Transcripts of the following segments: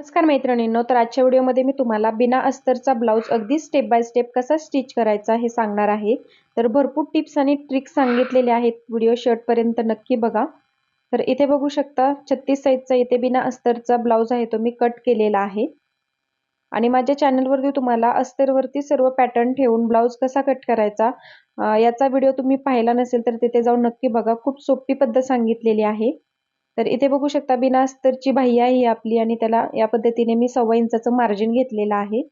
नमस्कार मैत्रिणींनो तर आजच्या व्हिडिओमध्ये मी तुम्हाला बिना अस्तरचा ब्लाऊज अगदी स्टेप बाय स्टेप कसा स्टिच करायचा हे सांगणार आहे. तर भरपूर टिप्स आणि ट्रिक्स सांगितलेले आहेत. व्हिडिओ शर्टपर्यंत नक्की बघा. तर इथे बघू शकता छत्तीस साईजचा इथे बिना अस्तरचा ब्लाऊज आहे तो मी कट केलेला आहे. आणि माझ्या चॅनलवरती तुम्हाला अस्तरवरती सर्व पॅटर्न ठेवून ब्लाऊज कसा कट करायचा याचा व्हिडिओ तुम्ही पाहिला नसेल तर तिथे जाऊन नक्की बघा. खूप सोपी पद्धत सांगितलेली आहे. तर इथे बघू शकता बिना अस्तरची बाह्य आहे आपली आणि त्याला या पद्धतीने मी सव्वा इंचाचं मार्जिन घेतलेलं आहे.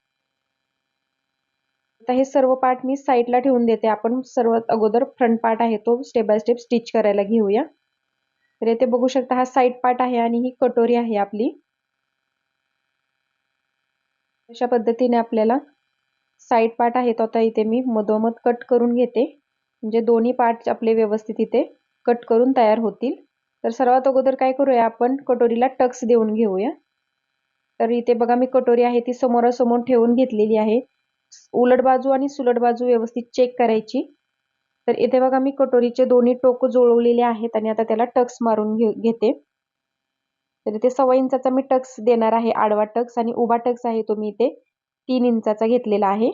आता हे सर्व पार्ट मी साईडला ठेवून देते. आपण सर्वात अगोदर फ्रंट पार्ट आहे तो स्टेप बाय स्टेप स्टिच करायला घेऊया. तर इथे बघू शकता हा साईड पार्ट आहे आणि ही कटोरी आहे आपली. अशा पद्धतीने आपल्याला साईड पार्ट आहे तो. आता इथे मी मधोमध कट करून घेते. म्हणजे दोन्ही पार्ट आपले व्यवस्थित इथे कट करून तयार होतील. तर सर्वात अगोदर काय करूया आपण? कटोरीला टक्स देऊन घेऊया. तर इथे बघा मी कटोरी आहे ती समोरासमोर ठेवून घेतलेली आहे. उलट बाजू आणि सुलट बाजू व्यवस्थित चेक करायची. तर इथे बघा मी कटोरीचे दोन्ही टोक जुळवलेले आहेत आणि आता त्याला टक्स मारून घेते. तर इथे सव्वा इंचाचा मी टक्स देणार आहे आडवा टक्स आणि उभा टक्स आहे तो मी इथे तीन इंचाचा घेतलेला आहे.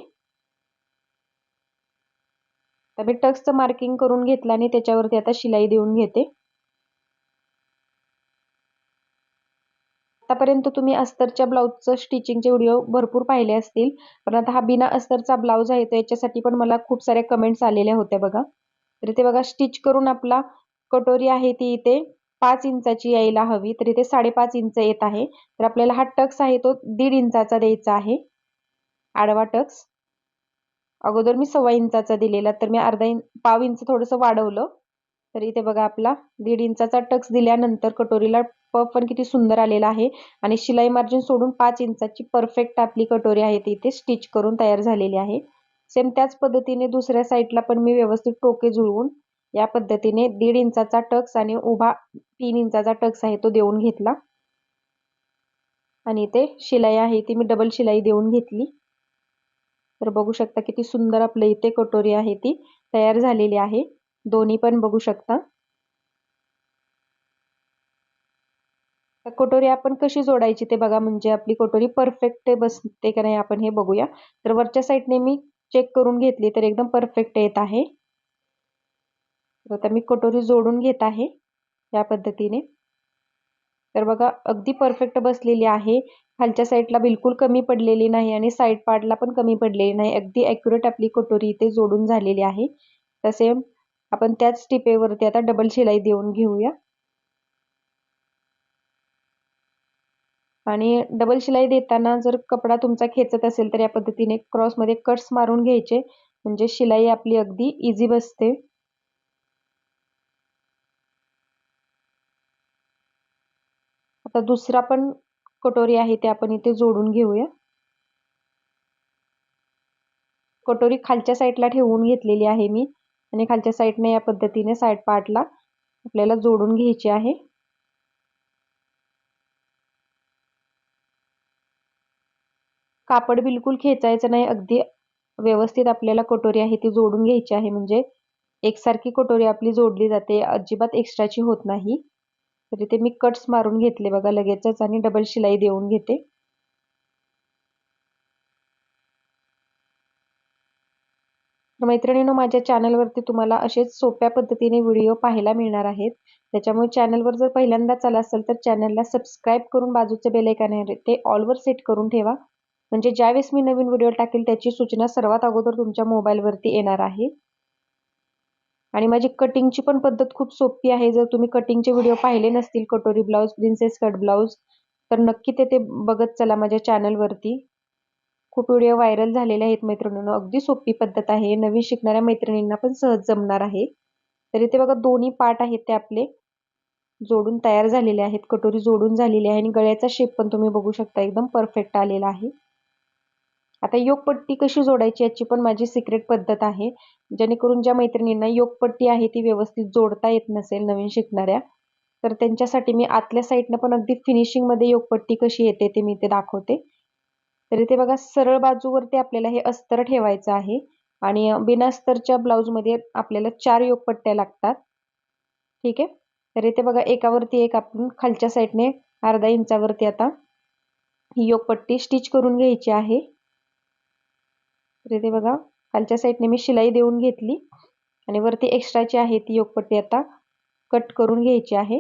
तर मी टक्सचं मार्किंग करून घेतलं आणि त्याच्यावरती आता शिलाई देऊन घेते. आतापर्यंत तुम्ही अस्तरच्या ब्लाऊजचं स्टिचिंगचे व्हिडिओ भरपूर पाहिले असतील. पण आता हा बिना अस्तरचा ब्लाऊज आहे तर याच्यासाठी पण मला खूप साऱ्या कमेंट्स आलेल्या होत्या बघा. तर इथे बघा स्टिच करून आपला कटोरी आहे ती इथे पाच इंचाची यायला हवी. तर इथे साडेपाच इंच येत आहे. तर आपल्याला हा टक्स आहे तो दीड इंचाचा द्यायचा आहे. आडवा टक्स. अगोदर मी सव्वा इंचाचा दिलेला तर मी अर्धा इंच पाव इंच थोडंसं वाढवलं. तर इथे बघा आपला दीड इंचाचा टक्स दिल्यानंतर कटोरीला पफ पण किती सुंदर आलेला आहे. आणि शिलाई मार्जिन सोडून पाच इंचाची परफेक्ट आपली कटोरी आहे ती इथे स्टिच करून तयार झालेली आहे. सेम त्याच पद्धतीने दुसऱ्या साईडला पण मी व्यवस्थित टोके जुळवून या पद्धतीने दीड इंचाचा टक्स आणि उभा तीन इंचाचा टक्स आहे तो देऊन घेतला. आणि इथे शिलाई आहे ती मी डबल शिलाई देऊन घेतली. तर बघू शकता किती सुंदर आपलं इथे कटोरी आहे ती तयार झालेली आहे. दोन्ही पण बघू शकता. कटोरी आपण कशी जोडायची ते बघा म्हणजे आपली कटोरी परफेक्ट बसते का नाही आपण हे बघूया. तर वरच्या साईडने मी चेक करून घेतली तर एकदम परफेक्ट येत आहे. आता मी कटोरी जोडून घेत आहे या पद्धतीने. तर बघा अगदी परफेक्ट बसलेली आहे. खालच्या साईडला बिलकुल कमी पडलेली नाही आणि साईड पार्टला पण कमी पडलेली नाही. अगदी ॲक्युरेट आपली कटोरी इथे जोडून झालेली आहे. तसे आपण त्याच टिपेवरती आता डबल शिलाई देऊन घेऊया. आणि डबल शिलाई देताना जर कपडा तुमचा खेचत असेल तर या पद्धतीने क्रॉसमध्ये कट्स मारून घ्यायचे. म्हणजे शिलाई आपली अगदी इझी बसते. आता दुसरा पण कटोरी आहे ते आपण इथे जोडून घेऊया. कटोरी खालच्या साईडला ठेवून घेतलेली आहे मी. आणि खालच्या साईडने या पद्धतीने साईड पार्टला आपल्याला जोडून घ्यायची आहे. कापड बिलकुल खेचायचं नाही अगदी व्यवस्थित आपल्याला कटोरी आहे ती जोडून घ्यायची आहे. म्हणजे एकसारखी कटोरी आपली जोडली जाते अजिबात एक्स्ट्राची होत नाही. तर इथे मी कट्स मारून घेतले बघा लगेचच आणि डबल शिलाई देऊन घेते. मैत्रिणींनो माझ्या चॅनलवरती तुम्हाला असेच सोप्या पद्धतीने व्हिडिओ पाहायला मिळणार आहेत. त्याच्यामुळे चॅनलवर जर पहिल्यांदाच आला असेल तर चॅनलला सबस्क्राईब करून बाजूचे बेलायकन आहे ते ऑलवर सेट करून ठेवा. म्हणजे ज्यावेळेस मी नवीन व्हिडिओ टाकेल त्याची सूचना सर्वात अगोदर तुमच्या मोबाईलवरती येणार आहे. आणि माझी कटिंगची पण पद्धत खूप सोपी आहे. जर तुम्ही कटिंगचे व्हिडिओ पाहिले नसतील कटोरी ब्लाऊज प्रिन्सेस कट ब्लाऊज तर नक्की ते ते बघत चला माझ्या चॅनलवरती खूप व्हिडिओ व्हायरल झालेले आहेत मैत्रिणींनो. अगदी सोपी पद्धत आहे. नवीन शिकणाऱ्या मैत्रिणींना पण सहज जमणार आहे. तर इथे बघा दोन्ही पार्ट आहेत ते आपले. जोडून तयार झालेले आहेत. कटोरी जोडून झालेली आहे आणि गळ्याचा शेप पण तुम्ही बघू शकता. एकदम परफेक्ट आलेला आहे. आता योगपट्टी कशी जोडायची याची पण माझी सिक्रेट पद्धत आहे. जेणेकरून ज्या मैत्रिणींना योगपट्टी आहे ती व्यवस्थित जोडता येत नसेल नवीन शिकणाऱ्या तर त्यांच्यासाठी मी आतल्या साईडनं पण अगदी फिनिशिंगमध्ये योगपट्टी कशी येते ते मी ते दाखवते. तर इथे बघा सरळ बाजूवरती आपल्याला हे अस्तर ठेवायचं आहे. आणि बिना अस्तरच्या ब्लाऊजमध्ये आपल्याला चार योगपट्ट्या लागतात. ठीक आहे? तर इथे बघा एकावरती एक आपण खालच्या साईडने अर्धा इंचावरती आता ही योगपट्टी स्टिच करून घ्यायची आहे. तर इथे बघा खालच्या साईडने मी शिलाई देऊन घेतली. आणि वरती एक्स्ट्राची आहे ती योगपट्टी आता कट करून घ्यायची आहे.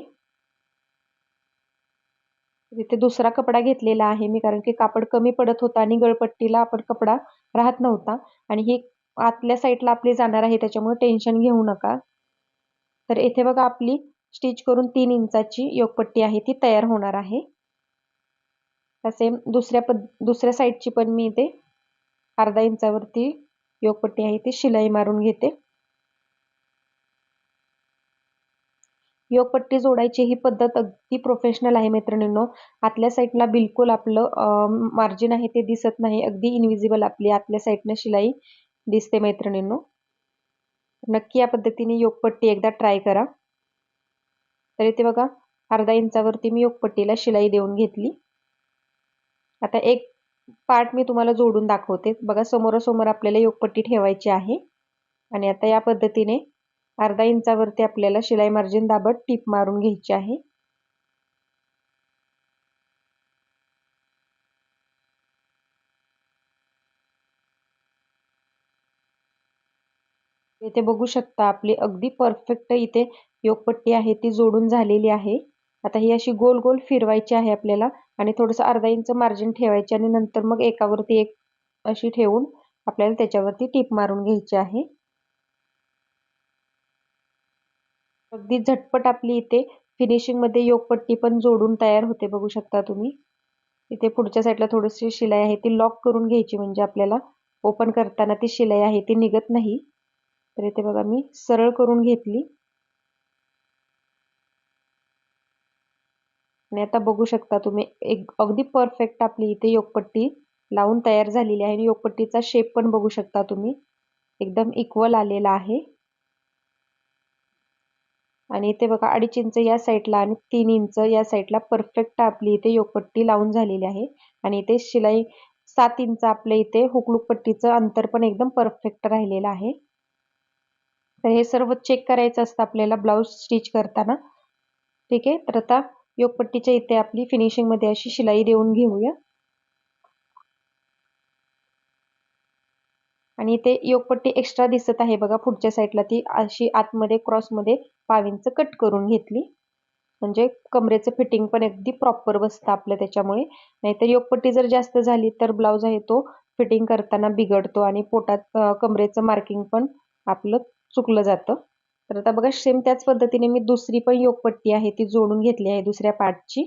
इथे दुसरा कपडा घेतलेला आहे मी कारण की कापड कमी पडत होता आणि गळपट्टीला आपण कपडा राहत नव्हता. आणि ही आतल्या साईडला आपली जाणार आहे त्याच्यामुळे टेन्शन घेऊ नका. तर इथे बघा आपली स्टिच करून तीन इंचाची योगपट्टी आहे ती तयार होणार आहे. सेम दुसऱ्या पद दुसऱ्या साईडची पण मी इथे अर्धा इंचावरती योगपट्टी आहे ती शिलाई मारून घेते. योगपट्टी जोडायची ही पद्धत अगदी प्रोफेशनल आहे मैत्रिणींनो. आतल्या साईडला बिलकुल आपलं मार्जिन आहे ते दिसत नाही. अगदी इनविजिबल आपली आतल्या साईडनं शिलाई दिसते मैत्रिणींनो. नक्की या पद्धतीने योगपट्टी एकदा ट्राय करा. तर इथे बघा अर्धा इंचावरती मी योगपट्टीला शिलाई देऊन घेतली. आता एक पार्ट मी तुम्हाला जोडून दाखवते. बघा समोरासमोर आपल्याला योगपट्टी ठेवायची आहे. आणि आता या पद्धतीने अर्धा इंचावरती आपल्याला शिलाई मार्जिन दाबत टीप मारून घ्यायची आहे. इथे बघू शकता आपली अगदी परफेक्ट इथे योगपट्टी आहे ती जोडून झालेली आहे. आता ही अशी गोल गोल फिरवायची आहे आपल्याला आणि थोडस अर्धा इंच मार्जिन ठेवायचे आणि नंतर मग एकावरती एक अशी ठेवून आपल्याला त्याच्यावरती टीप मारून घ्यायची आहे. अगदी झटपट आपली इथे फिनिशिंगमध्ये योगपट्टी पण जोडून तयार होते बघू शकता तुम्ही. इथे पुढच्या साईडला थोडीशी शिलाई आहे ती लॉक करून घ्यायची म्हणजे आपल्याला ओपन करताना ती शिलाई आहे ती निघत नाही. तर इथे बघा मी सरळ करून घेतली. आणि आता बघू शकता तुम्ही एक अगदी परफेक्ट आपली इथे योगपट्टी लावून तयार झालेली आहे आणि योगपट्टीचा शेप पण बघू शकता तुम्ही. एकदम इक्वल आलेला आहे. आणि इथे बघा अडीच इंच या साईडला आणि तीन इंच या साईडला परफेक्ट आपली इथे योगपट्टी लावून झालेली आहे. आणि इथे शिलाई सात इंच आपल्या इथे हुकलूक पट्टीचं अंतर पण एकदम परफेक्ट राहिलेलं आहे. तर हे सर्व चेक करायचं असतं आपल्याला ब्लाऊज स्टिच करताना. ठीक आहे? तर आता योगपट्टीच्या इथे आपली फिनिशिंगमध्ये अशी शिलाई देऊन घेऊया. आणि इथे योगपट्टी एक्स्ट्रा दिसत आहे. बघा पुढच्या साईडला ती अशी आतमध्ये क्रॉसमध्ये पावींच कट करून घेतली. म्हणजे कमरेचं फिटिंग पण अगदी प्रॉपर बसतं आपलं त्याच्यामुळे. नाहीतर योगपट्टी जर जास्त झाली तर ब्लाऊज आहे तो फिटिंग करताना बिघडतो आणि पोटात कमरेचं मार्किंग पण आपलं चुकलं जातं. तर आता बघा सेम त्याच पद्धतीने मी दुसरी पण योगपट्टी आहे ती जोडून घेतली आहे दुसऱ्या पार्टची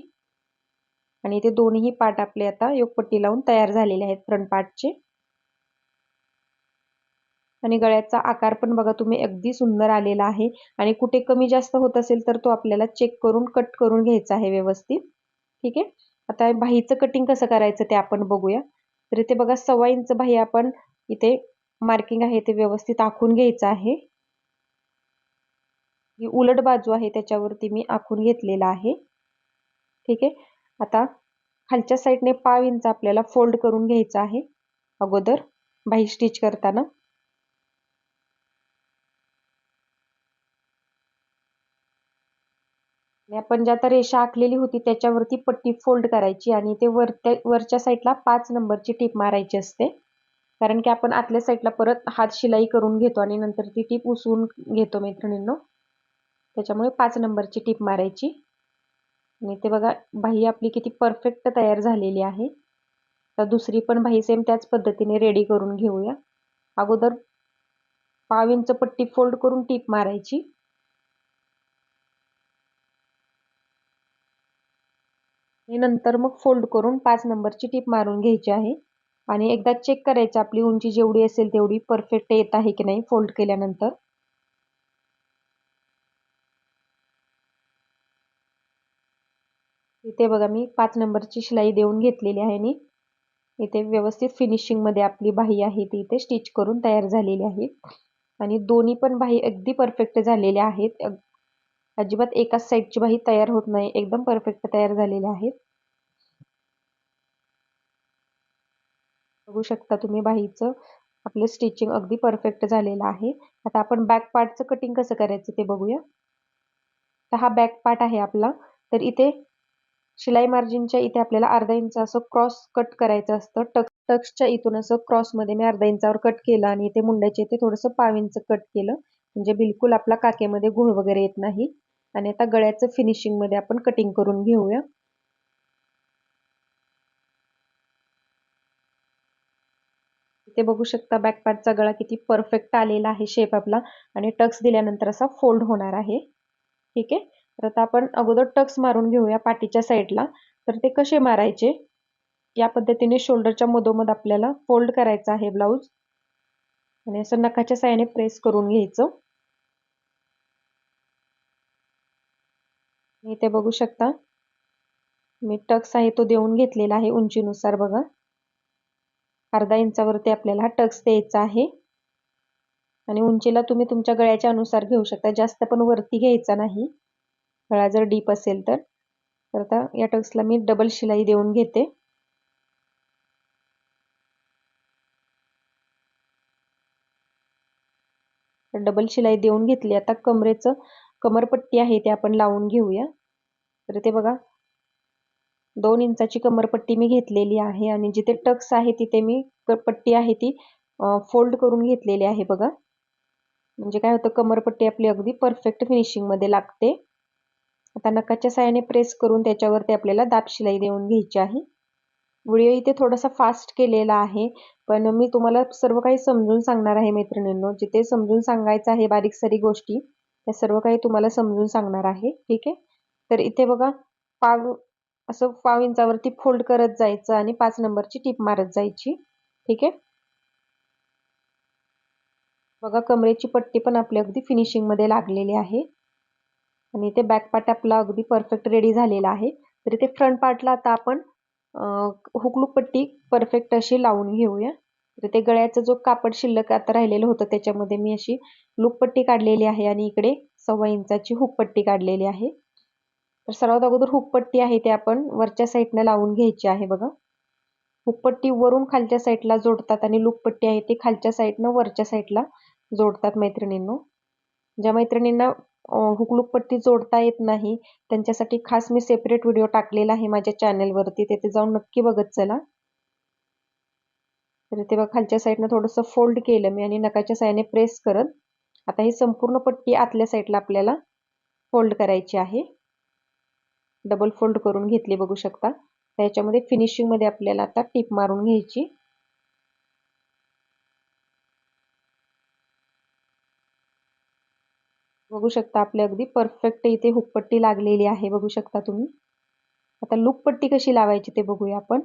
आणि इथे दोन्ही पार्ट आपले आता योगपट्टी लावून तयार झालेले आहेत फ्रंट पार्टचे आणि गळ्याचा आकार पण बघा तुम्ही अगदी सुंदर आलेला आहे. आणि कुठे कमी जास्त होत असेल तर तो आपल्याला चेक करून कट करून घ्यायचा आहे व्यवस्थित. ठीक आहे? आता बाहीचं कटिंग कसं करायचं ते आपण बघूया. तर इथे बघा सव्वा इंच बाही आपण इथे मार्किंग आहे ते व्यवस्थित आखून घ्यायचं आहे. ही उलट बाजू आहे त्याच्यावरती मी आखून घेतलेला आहे. ठीक आहे? आता खालच्या साईडने पाव इंच आपल्याला फोल्ड करून घ्यायचा आहे. अगोदर बाही स्टिच करताना. आपण ज्या आता रेषा आखलेली होती त्याच्यावरती पट्टी फोल्ड करायची आणि ते वरत्या वरच्या साईडला पाच नंबरची टीप मारायची असते. कारण की आपण आतल्या साईडला परत हात शिलाई करून घेतो आणि नंतर ती टीप उसवून घेतो मैत्रिणींनो. त्याच्यामुळे पाच नंबरची टीप मारायची. आणि ते बघा बाही आपली किती परफेक्ट तयार झालेली आहे. तर दुसरी पण बाही सेम त्याच पद्धतीने रेडी करून घेऊया. अगोदर पाव इंच पट्टी फोल्ड करून टीप मारायची. आणि नंतर मग फोल्ड करून पाच नंबरची टीप मारून घ्यायची आहे. आणि एकदा चेक करायचं आपली उंची जेवढी असेल तेवढी परफेक्ट येत आहे की नाही फोल्ड केल्यानंतर. इथे बघा मी पाच नंबरची शिलाई देऊन घेतलेली आहे आणि इथे व्यवस्थित फिनिशिंगमध्ये आपली बाही आहे ती इथे स्टिच करून तयार झालेली आहे. आणि दोन्ही पण बाही अगदी परफेक्ट झालेल्या आहेत. अजिबात एकाच साईडची बाही तयार होत नाही. एकदम परफेक्ट तयार झालेल्या आहेत. बघू शकता तुम्ही बाहीचं आपलं स्टिचिंग अगदी परफेक्ट झालेलं आहे. आता आपण बॅक पार्टचं कटिंग कसं करायचं ते बघूया. तर हा बॅक पार्ट आहे आपला. तर इथे शिलाई मार्जिनच्या इथे आपल्याला अर्धा इंच असं क्रॉस कट करायचं असतं. टक टक्सच्या इथून असं क्रॉसमध्ये मी अर्धा इंचावर कट केलं आणि इथे मुंड्याच्या इथे थोडंसं पाव इंच कट केलं. म्हणजे बिलकुल आपला काकेमध्ये घोळ वगैरे येत नाही. आणि आता गळ्याचं फिनिशिंगमध्ये आपण कटिंग करून घेऊया. ते बघू शकता बॅक पार्टचा गळा किती परफेक्ट आलेला आहे शेप आपला. आणि टक्स दिल्यानंतर असा फोल्ड होणार आहे. ठीक आहे? तर आता आपण अगोदर टक्स मारून घेऊया पाठीच्या साईडला तर ते कसे मारायचे? या पद्धतीने शोल्डरच्या मधोमध आपल्याला फोल्ड करायचा आहे ब्लाऊज आणि असं नखाच्या साह्याने प्रेस करून घ्यायचं. इथे बघू शकता. मी टक्स आहे तो देऊन घेतलेला आहे उंचीनुसार बघा. अर्धा इंचावरती आपल्याला हा टक्स द्यायचा आहे. आणि उंचीला तुम्ही तुमच्या गळ्याच्या अनुसार घेऊ शकता. जास्त पण वरती घ्यायचा नाही. गळा जर डीप असेल तर. तर आता या टक्सला मी डबल शिलाई देऊन घेते. डबल शिलाई देऊन घेतली. आता कमरेचं कमरपट्टी आहे ते आपण लावून घेऊया. तर ते बघा. दोन इंचाची कमरपट्टी मी घेतलेली आहे आणि जिथे टक्स आहे तिथे मी पट्टी आहे ती फोल्ड करून घेतलेली आहे बघा. म्हणजे काय होतं कमरपट्टी आपली अगदी परफेक्ट फिनिशिंगमध्ये लागते. आता नकाच्या साह्याने प्रेस करून त्याच्यावरती आपल्याला दाब शिलाई देऊन घ्यायची आहे. व्हिडिओ इथे थोडासा फास्ट केलेला आहे पण मी तुम्हाला सर्व काही समजून सांगणार आहे मैत्रिणींनो. जिथे समजून सांगायचं आहे बारीक सारी गोष्टी त्या सर्व काही तुम्हाला समजून सांगणार आहे. ठीक आहे? तर इथे बघा पाव असं पाव इंचावरती फोल्ड करत जायचं आणि पाच नंबरची टीप मारत जायची. ठीक आहे? बघा कमरेची पट्टी पण आपली अगदी फिनिशिंगमध्ये लागलेली आहे. आणि इथे बॅक पार्ट आपला अगदी परफेक्ट रेडी झालेला आहे. तर इथे फ्रंट पार्टला आता आपण हुकलूक पट्टी परफेक्ट अशी लावून घेऊया. तर ते गळ्याचं जो कापड शिल्लक आता राहिलेलं होतं त्याच्यामध्ये मी अशी लूकपट्टी काढलेली आहे आणि इकडे सव्वा इंचाची हुकपट्टी काढलेली आहे. तर सर्वात अगोदर हुकपट्टी आहे ते आपण वरच्या साईडनं लावून घ्यायची आहे बघा. हुकपट्टी वरून खालच्या साईडला जोडतात आणि लुकपट्टी आहे ती खालच्या साईडनं वरच्या साईडला जोडतात मैत्रिणींनो. ज्या मैत्रिणींना हुकलुकपट्टी जोडता येत नाही त्यांच्यासाठी खास मी सेपरेट व्हिडिओ टाकलेला आहे माझ्या चॅनेलवरती तिथे जाऊन नक्की बघत चला. तर ते बघा खालच्या साईडनं थोडंसं फोल्ड केलं मी आणि नकाच्या साईडने प्रेस करत. आता ही संपूर्ण पट्टी आतल्या साईडला आपल्याला फोल्ड करायची आहे. डबल फोल्ड करून घेतली बघू शकता. त्याच्यामध्ये फिनिशिंगमध्ये आपल्याला आता टीप मारून घ्यायची. बघू शकता आपली अगदी परफेक्ट इथे हुकपट्टी लागलेली आहे बघू शकता तुम्ही. आता लुकपट्टी कशी लावायची ते बघूया आपण.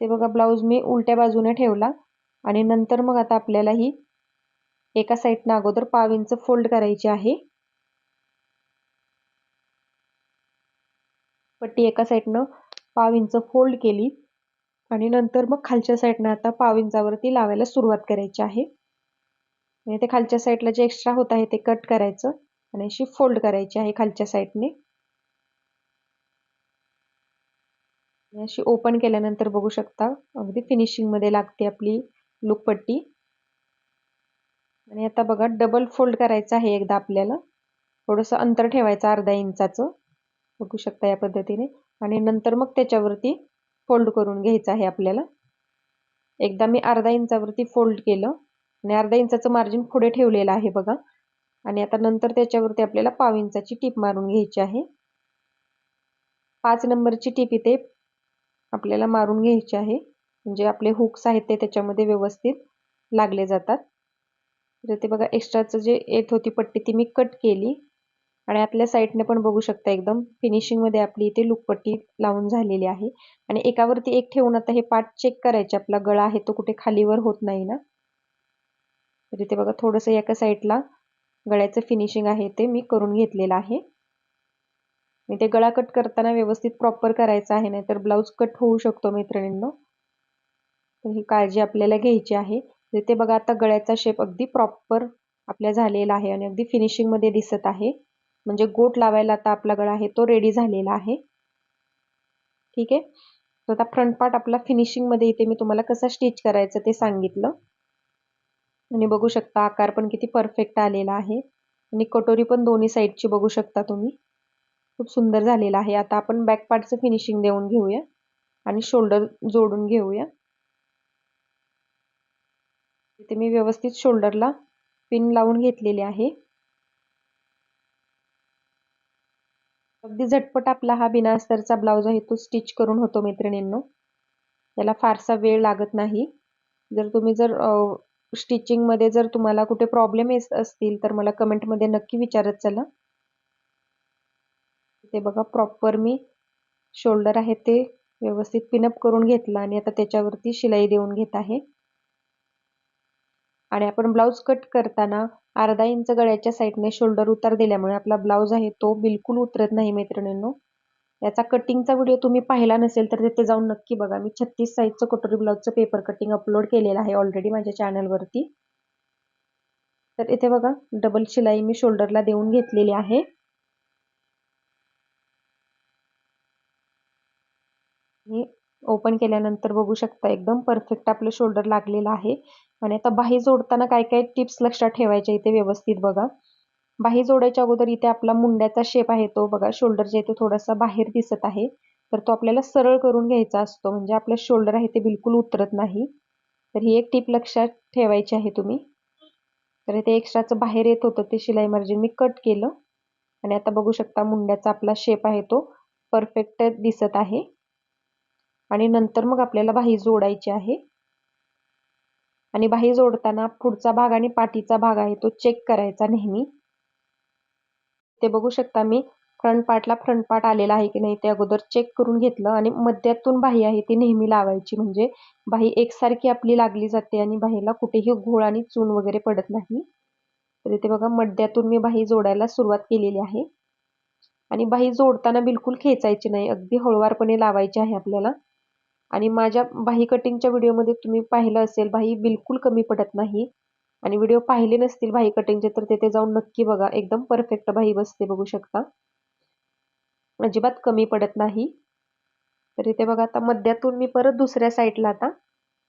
ते बघा ब्लाऊज मी उलट्या बाजूने ठेवला आणि नंतर मग आता आपल्याला ही एका साईडनं अगोदर पाव इंच फोल्ड करायची आहे. पट्टी एका साईडनं पाव इंच फोल्ड केली आणि नंतर मग खालच्या साईडनं आता पाव इंचावरती लावायला सुरुवात करायची आहे. आणि ते खालच्या साईडला जे एक्स्ट्रा होत आहे ते कट करायचं आणि अशी फोल्ड करायची आहे खालच्या साईडने अशी ओपन केल्यानंतर बघू शकता अगदी फिनिशिंगमध्ये लागते आपली लुकपट्टी आणि आता बघा डबल फोल्ड करायचं आहे एकदा आपल्याला. थोडंसं अंतर ठेवायचं अर्धा इंचाचं. बघू शकता या पद्धतीने. आणि नंतर मग त्याच्यावरती फोल्ड करून घ्यायचं आहे आपल्याला. एकदा मी अर्धा इंचावरती फोल्ड केलं. आणि अर्धा इंचाचं मार्जिन पुढे ठेवलेलं आहे बघा. आणि आता नंतर त्याच्यावरती आपल्याला पाव इंचाची टीप मारून घ्यायची आहे. पाच नंबरची टीप इथे आपल्याला मारून घ्यायची आहे. म्हणजे आपले हुक्स आहेत ते त्याच्यामध्ये व्यवस्थित लागले जातात. तर ते बघा एक्स्ट्राचं जे येत होती पट्टी ती मी कट केली. आणि आतल्या साईडने पण बघू शकता एकदम. फिनिशिंगमध्ये आपली इथे लुकपट्टी लावून झालेली आहे. आणि एकावरती एक ठेवून आता हे पार्ट चेक करायचे. आपला गळा आहे तो कुठे खालीवर होत नाही ना. तर इथे बघा थोडंसं एका साईडला गळ्याचं फिनिशिंग आहे ते मी करून घेतलेलं आहे. मी ते गळा कट करताना व्यवस्थित प्रॉपर करायचं आहे नाहीतर ब्लाऊज कट होऊ शकतो मैत्रिणींनो. तर ही काळजी आपल्याला घ्यायची आहे. ते बघा आता गळ्याचा शेप अगदी प्रॉपर आपल्या झालेला आहे आणि अगदी फिनिशिंगमध्ये दिसत आहे. म्हणजे गोट लावायला आता आपला गळा आहे तो रेडी झालेला आहे. ठीक आहे? तर आता फ्रंट पार्ट आपला फिनिशिंगमध्ये इथे मी तुम्हाला कसा स्टिच करायचं ते सांगितलं. आणि बघू शकता आकार पण किती परफेक्ट आलेला आहे. आणि कटोरी पण दोन्ही साईडची बघू शकता तुम्ही. खूप सुंदर झालेला आहे. आता आपण बॅक पार्टचं फिनिशिंग देऊन घेऊया. आणि शोल्डर जोडून घेऊया. इथे मी व्यवस्थित शोल्डरला पिन लावून घेतलेली आहे. अगदी झटपट आपला हा बिना अस्तरचा ब्लाऊज आहे तो स्टिच करून होतो मैत्रिणींनो. याला फारसा वेळ लागत नाही. जर तुम्ही जर स्टिचिंगमध्ये जर तुम्हाला कुठे प्रॉब्लेम येत असतील तर मला कमेंटमध्ये नक्की विचारत चला. ते बघा प्रॉपर मी शोल्डर आहे ते व्यवस्थित पिनअप करून घेतलं आणि आता त्याच्यावरती शिलाई देऊन घेत आहे. आणि आपण ब्लाऊज कट करताना अर्धा इंच गळ्याच्या साईडने शोल्डर उतार दिल्यामुळे आपला ब्लाऊज आहे तो बिलकुल उतरत नाही मैत्रिणींनो. याचा कटिंगचा व्हिडिओ तुम्ही पाहिला नसेल तर तिथे जाऊन नक्की बघा. मी छत्तीस साईजचं कटोरी ब्लाऊजचं पेपर कटिंग अपलोड केलेलं आहे ऑलरेडी माझ्या चॅनलवरती तर इथे बघा डबल शिलाई मी शोल्डरला देऊन घेतलेली आहे मी ओपन केल्यानंतर बघू शकता एकदम परफेक्ट आपलं शोल्डर लागलेलं आहे. आणि आता बाही जोडताना काय काय टिप्स लक्षात ठेवायच्या इथे व्यवस्थित बघा. बाही जोडायच्या अगोदर इथे आपला मुंड्याचा शेप आहे तो बघा. शोल्डरच्या इथे थोडासा बाहेर दिसत आहे. तर तो आपल्याला सरळ करून घ्यायचा असतो. म्हणजे आपलं शोल्डर आहे ते बिलकुल उतरत नाही. तर ही एक टीप लक्षात ठेवायची आहे तुम्ही. तर इथे एक्स्ट्राचं बाहेर येत होतं ते शिलाई मार्जिन मी कट केलं. आणि आता बघू शकता मुंड्याचा आपला शेप आहे तो. परफेक्ट दिसत आहे. आणि नंतर मग आपल्याला बाही जोडायची आहे. आणि बाही जोडताना पुढचा भाग आणि पाठीचा भाग आहे तो चेक करायचा नेहमी. ते बघू शकता मी फ्रंट पार्टला फ्रंट पार्ट आलेला आहे की नाही ते अगोदर चेक करून घेतलं आणि मध्यातून बाही आहे ती नेहमी लावायची. म्हणजे बाही एकसारखी आपली लागली जाते आणि बाहीला कुठेही घोळ आणि चून वगैरे पडत नाही. तर इथे बघा मध्यातून मी बाही जोडायला सुरुवात केलेली आहे. आणि बाही जोडताना बिलकुल खेचायची नाही अगदी हळुवारपणे लावायची आहे आपल्याला. आणि माझ्या बाही कटिंगच्या व्हिडिओमध्ये तुम्ही पाहिलं असेल बाही बिलकुल कमी पडत नाही. आणि व्हिडिओ पाहिले नसतील बाही कटिंगचे तर तेथे जाऊन नक्की बघा एकदम परफेक्ट बाही बसते बघू शकता. अजिबात कमी पडत नाही. तर इथे बघा आता मध्यातून मी परत दुसऱ्या साईडला आता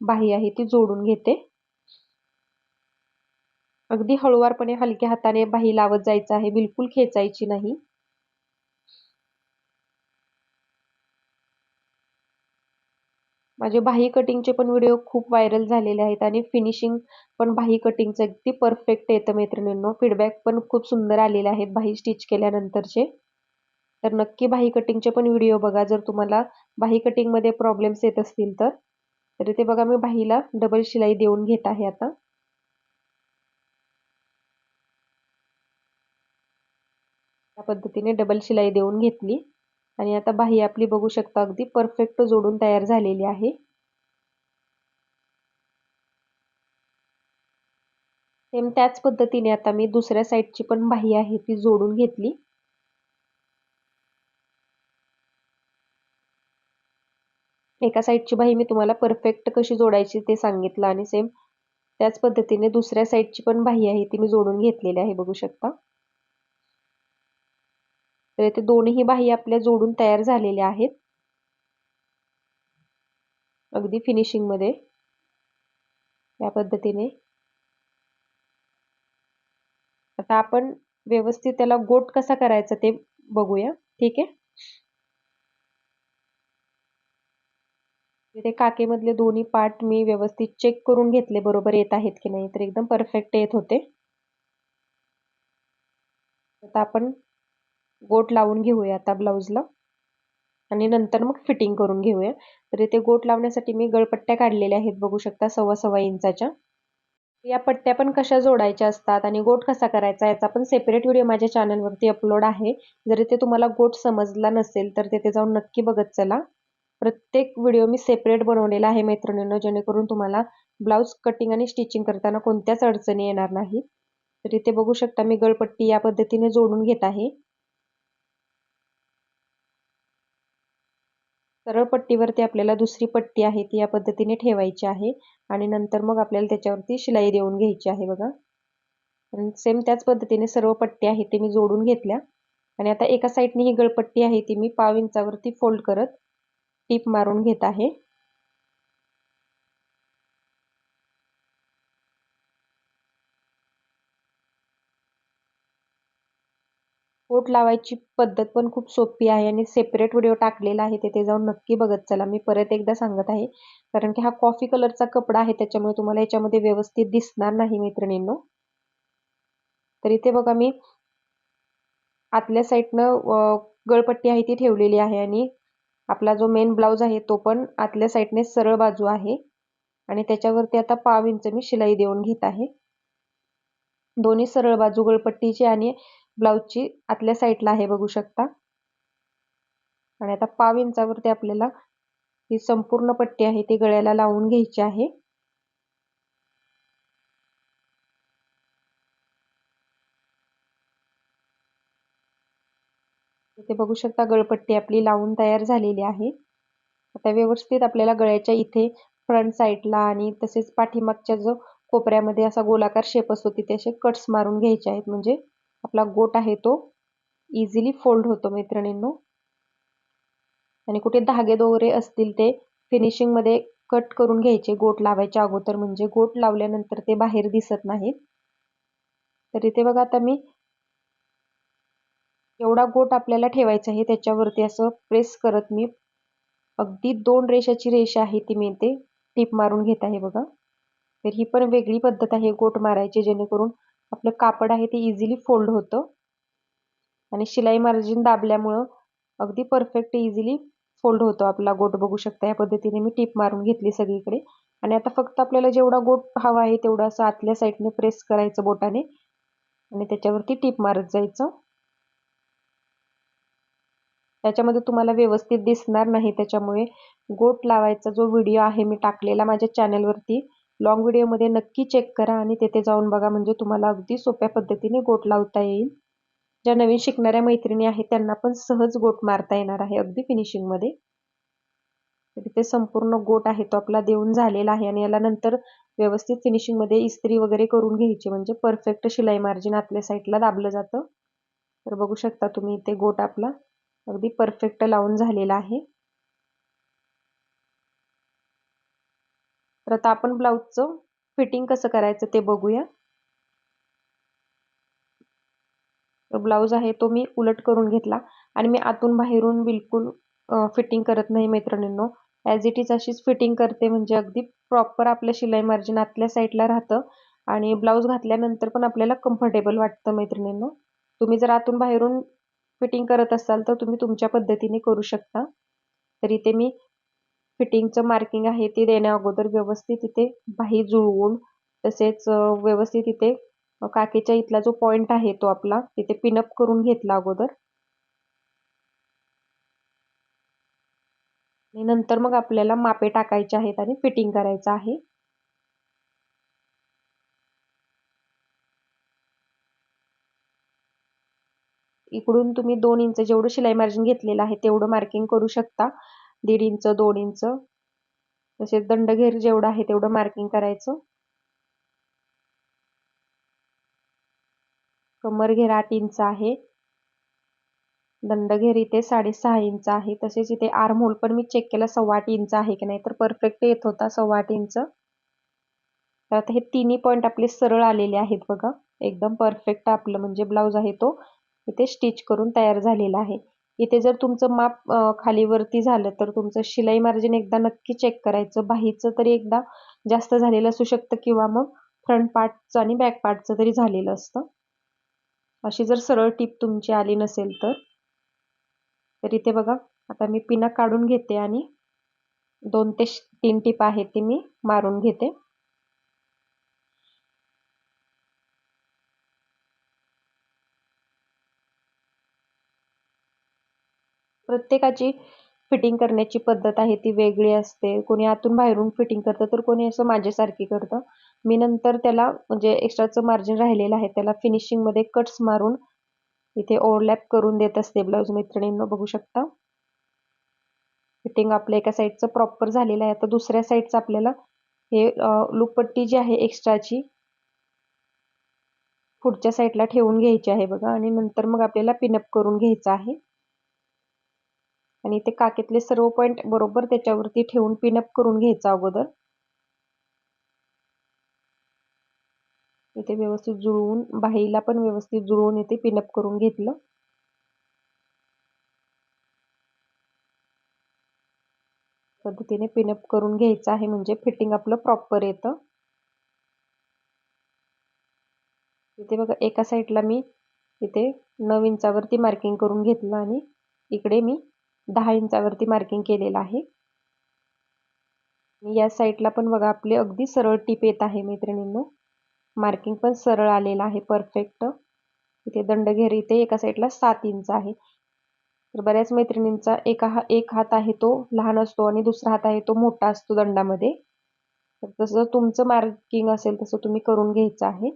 बाही आहे ती जोडून घेते. अगदी हळुवारपणे हलक्या हाताने बाही लावत जायचं आहे बिलकुल खेचायची नाही. माझे बाही कटिंगचे पण व्हिडिओ खूप व्हायरल झालेले आहेत आणि फिनिशिंग पण बाही कटिंगचं अगदी परफेक्ट येतं मैत्रिणींनो. फीडबॅक पण खूप सुंदर आलेले आहेत बाही स्टिच केल्यानंतरचे. तर नक्की बाही कटिंगचे पण व्हिडिओ बघा. जर तुम्हाला बाही कटिंगमध्ये प्रॉब्लेम्स येत असतील तर. तरी ते बघा मी बाहीला डबल शिलाई देऊन घेत आहे आता. पद्धतीने डबल शिलाई देऊन घेतली. आणि आता बाही आपली बघू शकता अगदी परफेक्ट जोडून तयार झालेली आहे. सेम त्याच पद्धतीने आता मी दुसऱ्या साईडची पण बाही आहे ती जोडून घेतली. एका साईडची बाही मी तुम्हाला परफेक्ट कशी जोडायची ते सांगितलं आणि सेम त्याच पद्धतीने दुसऱ्या साईडची पण बाही आहे ती मी जोडून घेतलेली आहे बघू शकता. तर इथे दोन्ही बाही आपल्या जोडून तयार झालेल्या आहेत. अगदी फिनिशिंगमध्ये. या पद्धतीने. आता आपण व्यवस्थित त्याला गोट कसा करायचा ते बघूया. ठीक आहे? इथे काकेमधले दोन्ही पार्ट मी व्यवस्थित चेक करून घेतले बरोबर येत आहेत की नाही तर एकदम परफेक्ट येत होते. आता आपण गोट लावून घेऊया आता ब्लाऊजला. आणि नंतर मग फिटिंग करून घेऊया. तर इथे गोट लावण्यासाठी मी गळपट्ट्या काढलेल्या आहेत बघू शकता सव्वा सव्वा इंचाच्या. या पट्ट्या पण कशा जोडायच्या असतात आणि गोट कसा करायचा याचा पण सेपरेट व्हिडिओ माझ्या चॅनलवरती अपलोड आहे. जर इथे तुम्हाला गोट समजला नसेल तर तिथे जाऊन नक्की बघत चला. प्रत्येक व्हिडिओ मी सेपरेट बनवलेला आहे मैत्रिणींनो जेणेकरून तुम्हाला ब्लाऊज कटिंग आणि स्टिचिंग करताना कोणत्याच अडचणी येणार नाही तर इथे बघू शकता मी गळपट्टी या पद्धतीने जोडून घेत आहे. सरळ पट्टीवरती आपल्याला दुसरी पट्टी आहे ती या पद्धतीने ठेवायची आहे. आणि नंतर मग आपल्याला त्याच्यावरती शिलाई देऊन घ्यायची आहे बघा. आणि सेम त्याच पद्धतीने सर्व पट्टी आहे ते मी जोडून घेतल्या. आणि आता एका साईडने ही गळपट्टी आहे ती मी पाव इंचावरती फोल्ड करत टीप मारून घेत आहे. कोट लावायची पद्धत पण खूप सोपी आहे आणि सेपरेट व्हिडिओ टाकलेला आहे तिथे जाऊन नक्की बघत चला. मी परत एकदा सांगत आहे कारण की हा कॉफी कलरचा कपडा आहे त्याच्यामुळे तुम्हाला याच्यामध्ये व्यवस्थित दिसणार नाही मैत्रिणींनो. तर इथे बघा मी आतल्या साईडनं गळपट्टी आहे ती ठेवलेली आहे आणि आपला जो मेन ब्लाऊज आहे तो पण आतल्या साईडने सरळ बाजू आहे. आणि त्याच्यावरती आता पाव इंच मी शिलाई देऊन घेत आहे. दोन्ही सरळ बाजू गळपट्टीची आणि ब्लाऊजची आतल्या साईडला आहे बघू शकता. आणि आता पाव इंचावरती आपल्याला ही संपूर्ण पट्टी आहे ती गळ्याला लावून घ्यायची आहे. इथे बघू शकता गळपट्टी आपली लावून तयार झालेली आहे. आता व्यवस्थित आपल्याला गळ्याच्या इथे फ्रंट साईडला आणि तसेच पाठीमागच्या जो कोपऱ्यामध्ये असा गोलाकार शेप असतो तिथे असे कट्स मारून घ्यायचे आहेत. म्हणजे आपला गोट आहे तो. इझिली फोल्ड होतो मैत्रिणींनो. आणि कुठे धागे दोरे असतील ते फिनिशिंगमध्ये कट करून घ्यायचे गोट लावायच्या अगोदर. म्हणजे गोट लावल्यानंतर ते बाहेर दिसत नाहीत. तर इथे बघा आता मी एवढा गोट आपल्याला ठेवायचा आहे त्याच्यावरती असं प्रेस करत मी. अगदी दोन रेषाची रेषा आहे ती मी इथे टीप मारून घेत आहे बघा. तर ही पण वेगळी पद्धत आहे गोट मारायची जेणेकरून आपलं कापड आहे ते इझिली फोल्ड होतं. आणि शिलाई मार्जिन दाबल्यामुळं अगदी परफेक्ट इझिली फोल्ड होतो आपला गोट. बघू शकता या पद्धतीने मी टीप मारून घेतली सगळीकडे. आणि आता फक्त आपल्याला जेवढा गोट हवा आहे तेवढा असं आतल्या साईडने प्रेस करायचं बोटाने. आणि त्याच्यावरती टीप मारत जायचं. त्याच्यामध्ये तुम्हाला व्यवस्थित दिसणार नाही. त्याच्यामुळे गोट लावायचा जो व्हिडिओ आहे मी टाकलेला माझ्या चॅनलवरती लॉंग व्हिडिओमध्ये नक्की चेक करा आणि तेथे जाऊन बघा. म्हणजे तुम्हाला अगदी सोप्या पद्धतीने गोट लावता येईल. ज्या नवीन शिकणाऱ्या मैत्रिणी आहेत त्यांना पण सहज गोट मारता येणार आहे अगदी फिनिशिंगमध्ये तर इथे संपूर्ण गोट आहे तो आपला देऊन झालेला आहे आणि याला नंतर व्यवस्थित फिनिशिंगमध्ये इस्त्री वगैरे करून घ्यायची. म्हणजे परफेक्ट शिलाई मार्जिन आतल्या साईडला दाबलं जातं. तर बघू शकता तुम्ही इथे गोट आपला अगदी परफेक्ट लावून झालेला आहे. तर आता आपण ब्लाऊजचं फिटिंग कसं करायचं ते बघूया. ब्लाऊज आहे तो मी उलट करून घेतला आणि मी आतून बाहेरून बिलकुल फिटिंग करत नाही मैत्रिणींनो. ॲज इट इज अशीच फिटिंग करते म्हणजे अगदी प्रॉपर आपलं शिलाई मार्जिन आतल्या साईडला राहतं आणि ब्लाऊज घातल्यानंतर पण आपल्याला कम्फर्टेबल वाटतं मैत्रिणींनो. तुम्ही जर आतून बाहेरून फिटिंग करत असाल तर तुम्ही तुमच्या पद्धतीने करू शकता. तर इथे मी फिटिंगचं मार्किंग आहे ते देण्या अगोदर व्यवस्थित तिथे बाही जुळवून तसेच व्यवस्थित तिथे काकीच्या इथला जो पॉइंट आहे तो आपला तिथे पिनअप करून घेतला अगोदर. आणि नंतर मग आपल्याला मापे टाकायचे आहेत आणि फिटिंग करायचं आहे. इकडून तुम्ही दोन इंच जेवढं शिलाई मार्जिन घेतलेलं आहे तेवढं मार्किंग करू शकता. दीड इंच दोन इंच तसेच दंडघेर जेवढं आहे तेवढं मार्किंग करायचं. कमर घेर आठ इंच आहे. दंडघेर इथे साडेसहा इंच आहे. तसेच इथे आर्म होल पण मी चेक केला सव्वा आठ इंच आहे की नाही? तर परफेक्ट येत होता सव्वा आठ इंच. तर आता हे तिन्ही पॉईंट आपले सरळ आलेले आहेत बघा. एकदम परफेक्ट आपलं म्हणजे ब्लाऊज आहे तो. इथे स्टिच करून तयार झालेला आहे. इथे जर तुमचं माप खालीवरती झालं तर तुमचं शिलाई मार्जिन एकदा नक्की चेक करायचं. बाहीचं तरी एकदा जास्त झालेलं असू शकतं किंवा मग फ्रंट पार्टचं आणि बॅक पार्टचं तरी झालेलं असतं. अशी जर सरळ टीप तुमची आली नसेल तर. तर इथे बघा आता मी पिना काढून घेते आणि दोन ते तीन टीप आहेत ती मी मारून घेते. प्रत्येकाची फिटिंग करण्याची पद्धत आहे ती वेगळी असते. कोणी आतून बाहेरून फिटिंग करतं तर कोणी असं माझ्यासारखी करतं. मी नंतर त्याला म्हणजे एक्स्ट्राचं मार्जिन राहिलेलं आहे त्याला फिनिशिंगमध्ये कट्स मारून इथे ओव्हरलॅप करून देत असते ब्लाऊज मैत्रिणींना बघू शकता. फिटिंग आपल्या एका साईडचं प्रॉपर झालेलं आहे. आता दुसऱ्या साईडचं आपल्याला हे लुपट्टी जी आहे एक्स्ट्राची पुढच्या साईडला ठेवून घ्यायची आहे बघा. आणि नंतर मग आपल्याला पिनअप करून घ्यायचं आहे. आणि ते काकेतले सर्व पॉईंट बरोबर त्याच्यावरती ठेवून पिनअप करून घ्यायचा अगोदर. इथे व्यवस्थित जुळवून बाहीला पण व्यवस्थित जुळवून इथे पिनअप करून घेतलं. पद्धतीने पिनअप करून घ्यायचं आहे म्हणजे फिटिंग आपलं प्रॉपर येतं. इथे बघा एका साईडला मी इथे नऊ इंचावरती मार्किंग करून घेतलं आणि इकडे मी दहा इंचावरती मार्किंग केलेलं आहे. या साईडला पण बघा आपले अगदी सरळ टीप येत आहे मैत्रिणींनो. मार्किंग पण सरळ आलेलं आहे परफेक्ट इथे दंडघेर इथे एका साईडला सात इंच आहे. तर बऱ्याच मैत्रिणींचा एका हा एक हात आहे तो लहान असतो आणि दुसरा हात आहे तो मोठा असतो दंडामध्ये. तर तसं तुमचं मार्किंग असेल तसं तुम्ही करून घ्यायचं आहे.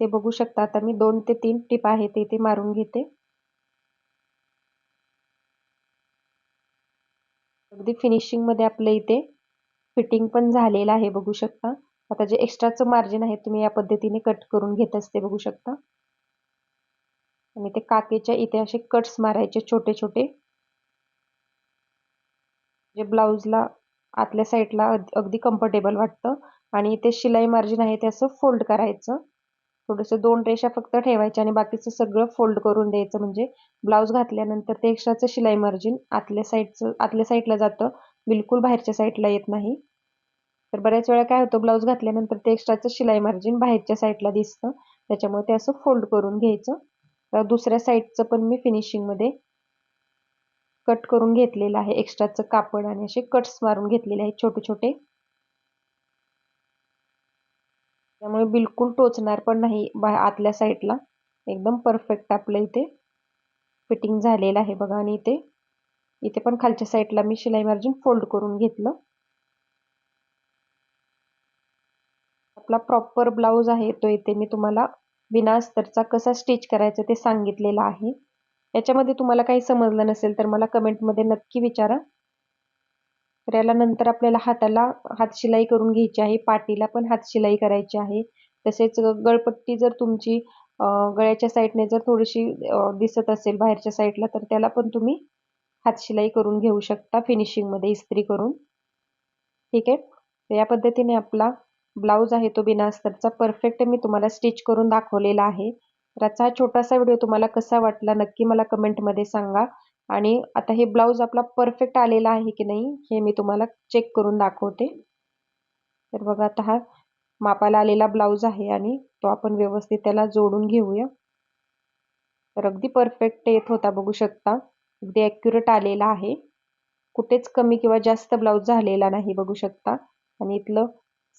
ते बघू शकता. आता मी दोन ते तीन टिप आहे ते इथे मारून घेते. अगदी फिनिशिंगमध्ये आपलं इथे फिटिंग पण झालेलं आहे बघू शकता. आता जे एक्स्ट्राचं मार्जिन आहे तुम्ही या पद्धतीने कट करून घेत असते बघू शकता. आणि ते काकेच्या इथे असे कट्स मारायचे छोटे छोटे. जे ब्लाऊजला आतल्या साईडला अगदी कम्फर्टेबल वाटतं. आणि इथे शिलाई मार्जिन आहे ते असं फोल्ड करायचं. थोडंसं दोन रेषा फक्त ठेवायच्या आणि बाकीचं सगळं फोल्ड करून द्यायचं. म्हणजे ब्लाऊज घातल्यानंतर ते एक्स्ट्राचं शिलाई मार्जिन आतल्या साईडचं आतल्या साईडला जातं. बिलकुल बाहेरच्या साईडला येत नाही. तर बऱ्याच वेळा काय होतं ब्लाऊज घातल्यानंतर ते एक्स्ट्राचं शिलाई मार्जिन बाहेरच्या साईडला दिसतं. त्याच्यामुळे ते असं फोल्ड करून घ्यायचं. तर दुसऱ्या साईडचं पण मी फिनिशिंगमध्ये कट करून घेतलेलं आहे. एक्स्ट्राचं कापड आणि असे कट्स मारून घेतलेले आहेत छोटे छोटे त्यामुळे बिलकुल टोचणार पण नाही आतल्या साईडला. एकदम परफेक्ट आपलं इथे. फिटिंग झालेलं आहे बघा. आणि इथे इथे पण खालच्या साईडला मी शिलाई मार्जिन फोल्ड करून घेतलं. आपला प्रॉपर ब्लाऊज आहे तो इथे. मी तुम्हाला बिना अस्तरचा कसा स्टिच करायचा ते सांगितलेलं आहे. याच्यामध्ये तुम्हाला काही समजलं नसेल तर मला कमेंटमध्ये नक्की विचारा. तर याला नंतर आपल्याला हाताला हातशिलाई करून घ्यायची आहे पाटीला पण हातशिलाई करायची आहे. तसेच गळपट्टी जर तुमची गळ्याच्या साईडने जर थोडीशी दिसत असेल बाहेरच्या साईडला तर त्याला पण तुम्ही हातशिलाई करून घेऊ शकता फिनिशिंगमध्ये इस्त्री करून. ठीक आहे? या पद्धतीने आपला ब्लाऊज आहे तो बिना अस्तरचा परफेक्ट मी तुम्हाला स्टिच करून दाखवलेला आहे. तर आजचा हा छोटासा व्हिडिओ तुम्हाला कसा वाटला नक्की मला कमेंटमध्ये सांगा. आणि आता हे ब्लाऊज आपला परफेक्ट आलेला आहे की नाही हे मी तुम्हाला चेक करून दाखवते. तर बघा आता हा मापाला आलेला ब्लाऊज आहे आणि तो आपण व्यवस्थित त्याला जोडून घेऊया. तर अगदी परफेक्ट येत होता बघू शकता. अगदी ॲक्युरेट आलेला आहे. कुठेच कमी किंवा जास्त ब्लाऊज झालेला नाही बघू शकता. आणि इथलं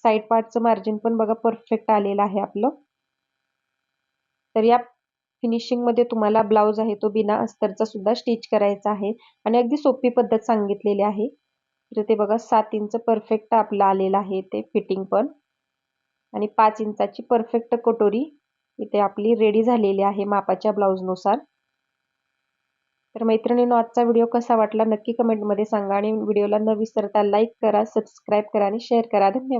साईड पार्टचं मार्जिन पण बघा परफेक्ट आलेलं आहे आपलं. तर या फिनिशिंगमध्ये तुम्हाला ब्लाऊज आहे तो बिना अस्तरचा सुद्धा स्टिच करायचा आहे. आणि अगदी सोपी पद्धत सांगितलेली आहे. तर ते बघा सात इंच परफेक्ट आपलं आलेलं आहे ते फिटिंग पण. आणि पाच इंचाची परफेक्ट कटोरी इथे आपली रेडी झालेली आहे मापाच्या ब्लाऊजनुसार तर मैत्रिणींनो आजचा व्हिडिओ कसा वाटला नक्की कमेंटमध्ये सांगा आणि व्हिडिओला न विसरता लाईक करा सबस्क्राईब करा आणि शेअर करा. धन्यवाद.